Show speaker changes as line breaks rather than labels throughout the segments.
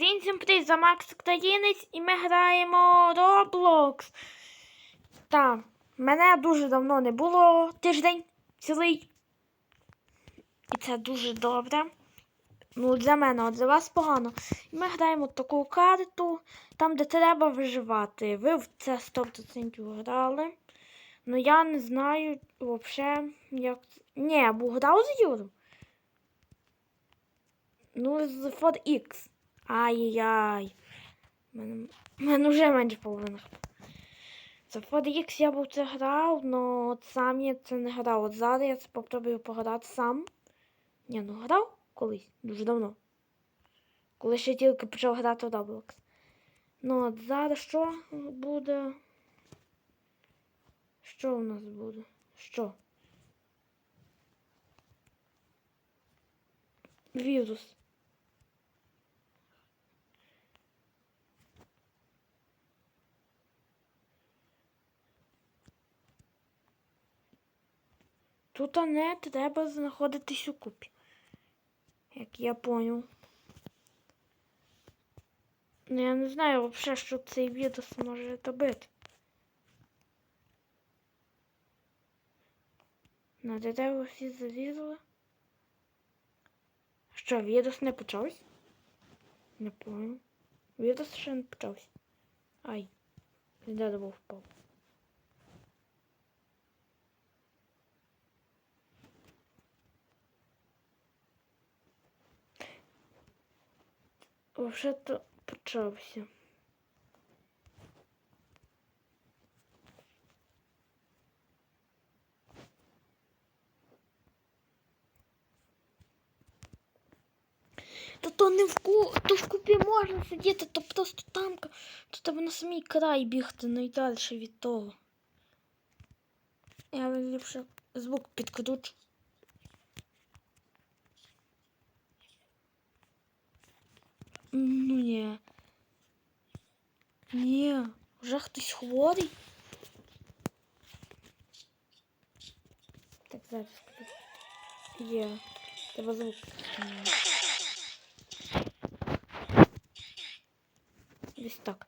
Українцям привіт, за Макс Українець і ми граємо Roblox. Так, мене дуже давно не було тиждень цілий. І це дуже добре. Ну, для мене, от для вас погано. І ми граємо таку карту, там, де треба виживати. Ви в це 100% грали. Ну я не знаю взагалі, як. Ні, бо грав з Юром. Ну, з Ford X. Ай-яй. У мене, мене вже менше половини. За X я був це грав, але сам я це не грав. От зараз я це попробую пограти сам. Ні, ну грав колись, дуже давно. Коли ще тільки почав грати в Roblox. Ну от зараз що буде? Що у нас буде? Що? Вірус. Тут не треба знаходитись у купі. Як я поняв. Ну я не знаю взагалі, що цей вірус може робити. На дерево всі залізли. Що, вірус не почався? Не понял. Вірус ще не почався. Ай, з дерева впав. Вже то почався. Та то не в ку... то в купі можна сидіти, то просто там, то треба на самий край бігти, ну і далі від того. Я ліпше звук підкручу. Ну ні. Ні, вже хтось хворий. Так, зараз. Є. Треба звук. Десь так.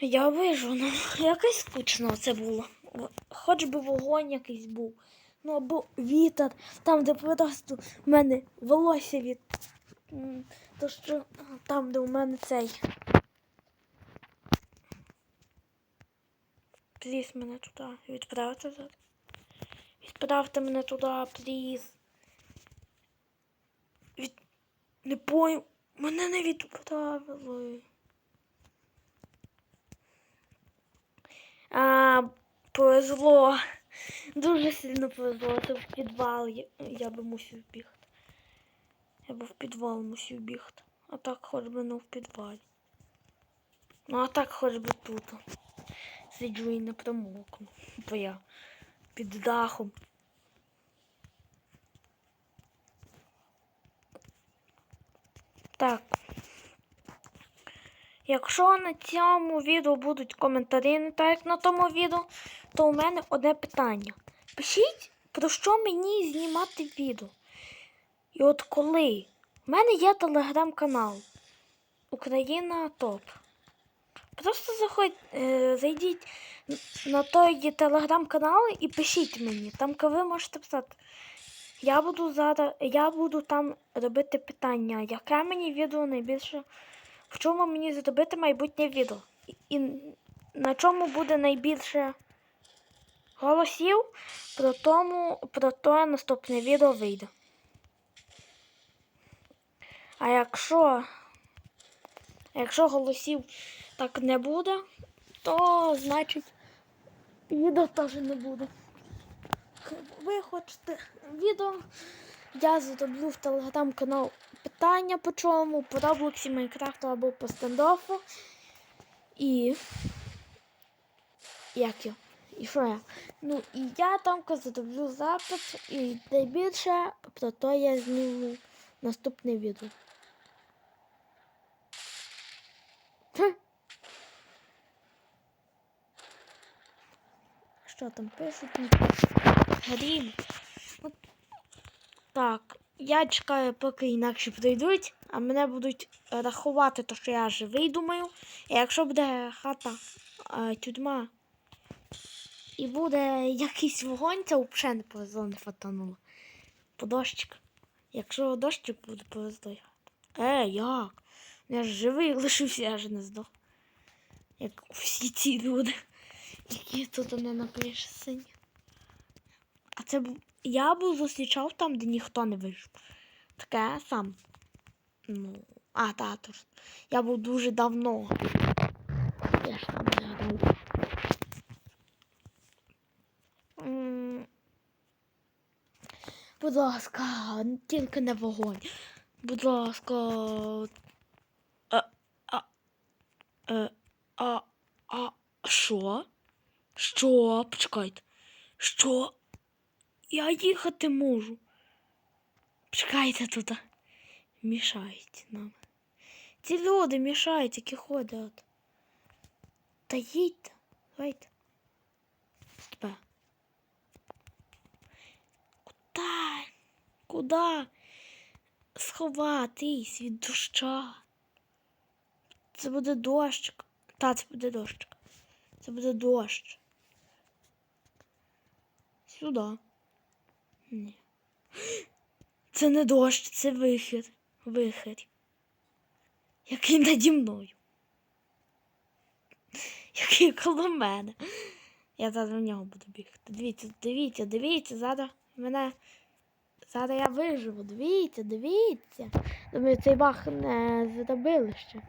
Я вижу, ну якось скучно це було. Хоч би вогонь якийсь був. Ну або вітер, там, де просто в мене волосся від. То що там, де у мене цей. Пліз мене туди. Відправте зараз. Відправте мене туди, пліз. Від... Не пою. Мене не відправили. А, повезло. Дуже сильно повезло. Це в підвал. Я, я би мусив бігти. Я би в підвал мусив бігти. А так хоч би не в підвалі. Ну а так хоч би тут. Сиджу і не промокну. Бо я під дахом. Так. Якщо на цьому відео будуть коментарі, не так як на тому відео, то у мене одне питання. Пишіть, про що мені знімати відео. І от коли У мене є телеграм-канал Україна Топ. Просто заходь, е, зайдіть на той телеграм-канал і пишіть мені. Там ви можете писати. Я буду зараз, я буду там робити питання, яке мені відео найбільше, в чому мені зробити майбутнє відео. І, на чому буде найбільше голосів, про тому, про то наступне відео вийде. А якщо, якщо голосів так не буде, то значить відео теж не буде. Ви хочете відео, я зроблю в телеграм-канал питання по чому, по Роблоксі, Майнкрафту або по стендофу. І. Як я? І що я? Ну і я там зроблю запит і найбільше про то я зніму наступне відео. Що там пишуть? Грім. Так, Я чекаю, поки інакше прийдуть, а мене будуть рахувати, то що я живий, думаю. І якщо буде хата а, тюрма і буде якийсь вогонь, це взагалі не повезло не фатануло. По дощик. Якщо дощик буде повезло. Е, як? Я ж живий лишився, я ж не здох. Як всі ці люди, які тут не на криші сині. А це був. Я був зустрічав там, де ніхто не вийшов. Таке сам. Ну, а, тато. ж. Я був дуже давно. Я ж там був. Будь ласка, тільки не вогонь. Будь ласка. Е, а, а, що? Що? Почекайте. Що? Я їхати можу. Чекайте тут. Мішають нам. Ці люди мішають, які ходять. Та їдьте. Давайте. Тебе. Куда? Куда? Сховатись від доща. Це буде дощик. Та, це буде дощик. Це буде дощ. Сюди. Ні. Це не дощ, це вихід. Вихід. Який наді мною. Який коло мене. Я зараз в нього буду бігти. Дивіться, дивіться, дивіться, зараз мене. Зараз я виживу. Дивіться, дивіться. Думаю, цей бах не задобили ще.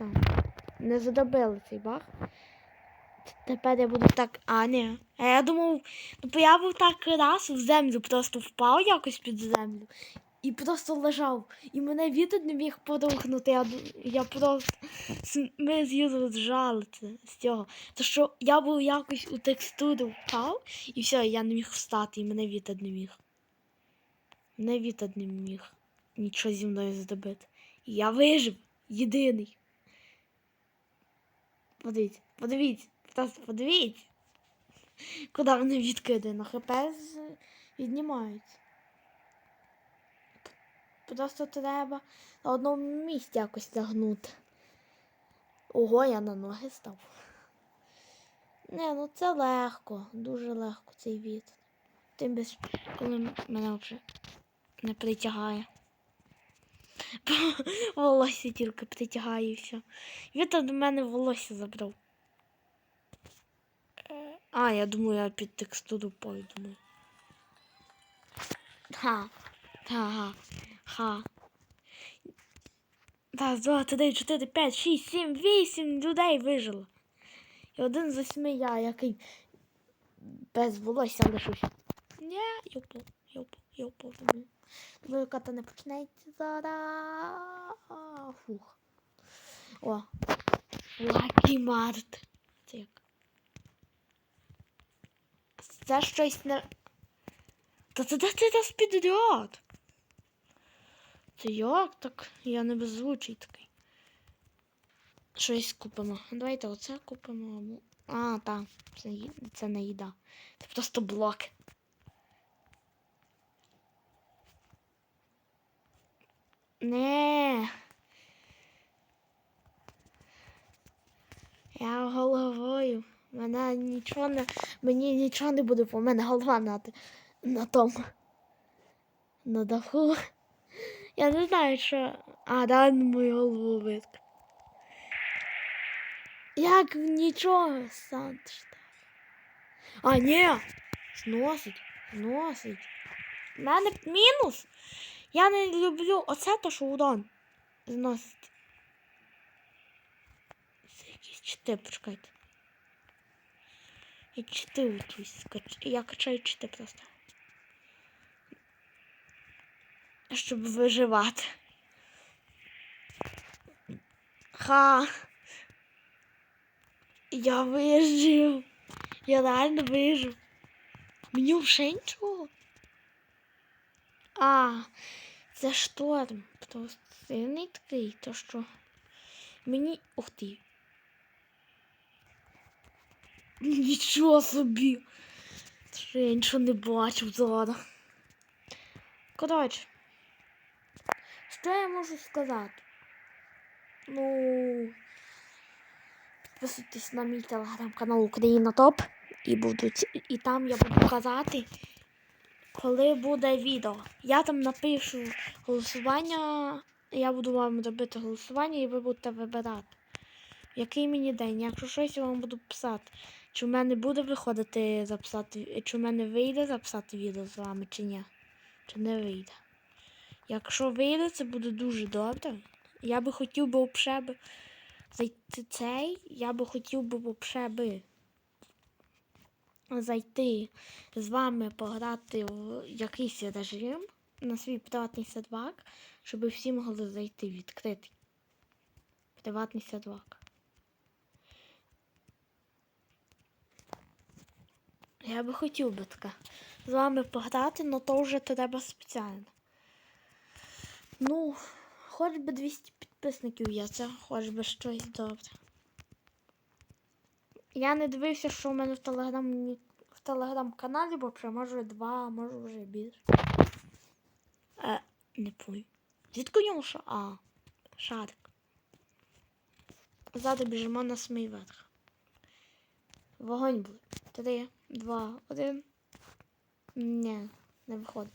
Так. Не задобили цей бах. Тепер я буду так. А, ні. А я думав, ну я був так раз в землю, просто впав якось під землю і просто лежав. І мене вітер не міг подовхнути. Я, я просто ми з Юрою зжали це з цього. То що я був якось у текстуру впав, і все, я не міг встати, і мене вітер не міг. Мене вітер не міг нічого зі мною зробити. І я вижив, єдиний. Подивіться, подивіться, просто подивіться. Куди вони відкидають? На хп віднімаються. Просто треба на одному місці якось загнути. Ого, я на ноги став. Не, ну це легко, дуже легко цей від. Тим більше, коли мене вже не притягає. Волосся тільки притягає і все. До мене волосся забрав. А, я думаю, я під текстуру пойду. Ха. Ха. Ха. Раз, два, три, чотири, п'ять, шість, сім, вісім людей вижило. І один з восьми я, який без волосся лишився. Ні, я впав, я я ката не почнеться зараз. Фух. О. Лакі Март. Це як? Це щось не. Та це де ти підряд? Це як так? Я не беззвучий такий. Щось купимо. Давайте оце купимо. А, так, це, це не їда. Це просто блок. Не. Я головою. Мене нічого не. Мені нічого не буде, бо мене голова на, на тому. На даху. Я не знаю, що. А, на мою голову витк. Як нічого, Санта. А, ні. Зносить, зносить. У мене мінус. Я не люблю оце то, що удон. Зносить. Це якісь чити, почекайте. Я чити якісь. Я качаю чити просто. Щоб виживати. Ха. Я вижив. Я реально вижив. Мені вже нічого. А, це шторм. Просто сильний такий, то що. Мені. Ух ти. Нічого собі. Що я нічого не бачив зараз. Коротше, що я можу сказати? Ну, підписуйтесь на мій телеграм-канал Україна Топ. І, будуть, і там я буду казати, коли буде відео. Я там напишу голосування. Я буду вам робити голосування і ви будете вибирати. Який мені день? Якщо щось я вам буду писати. Чи в мене буде виходити записати, чи в мене вийде записати відео з вами, чи ні? Чи не вийде? Якщо вийде, це буде дуже добре. Я би хотів би взагалі зайти цей, я би хотів би взагалі зайти з вами пограти в якийсь режим на свій приватний сервак, щоб всі могли зайти відкритий. Приватний сервак. Я би хотів би таке з вами пограти, але то вже треба спеціально. Ну, хоч би 200 підписників є, це хоч би щось добре. Я не дивився, що в мене в телеграм в телеграм-каналі, бо вже може два, може вже більше. Е, не пой. Звідки нього ша? А, шарик. Зараз біжимо на самий верх. Вогонь буде. Три, два, один. Ні, не виходить.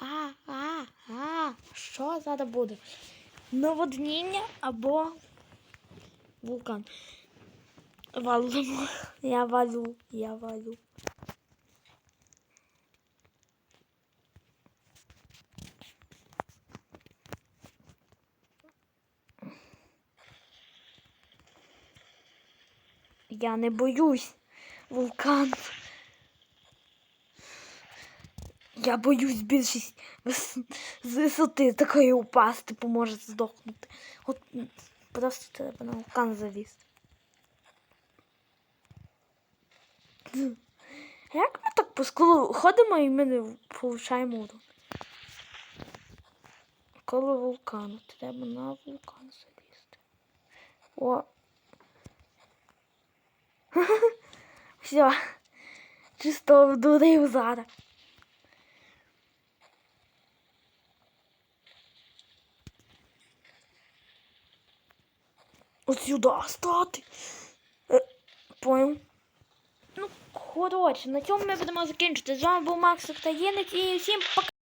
А, а, а, що зараз буде? Наводніння або вулкан. Валимо. Я валю, я валю. Я не боюсь вулкан. Я боюсь більшість з висоти такої упасти, поможе здохнути. От просто треба на вулкан залізти. М. Як ми так по склу ходимо і ми не получаємо урон? Коло вулкану. Треба на вулкан залізти. О. Все. Чисто вдурив зараз. От сюди стати. Е, понял. Ну, коротше, на цьому ми будемо закінчити. З вами був Макс Українець і всім пока.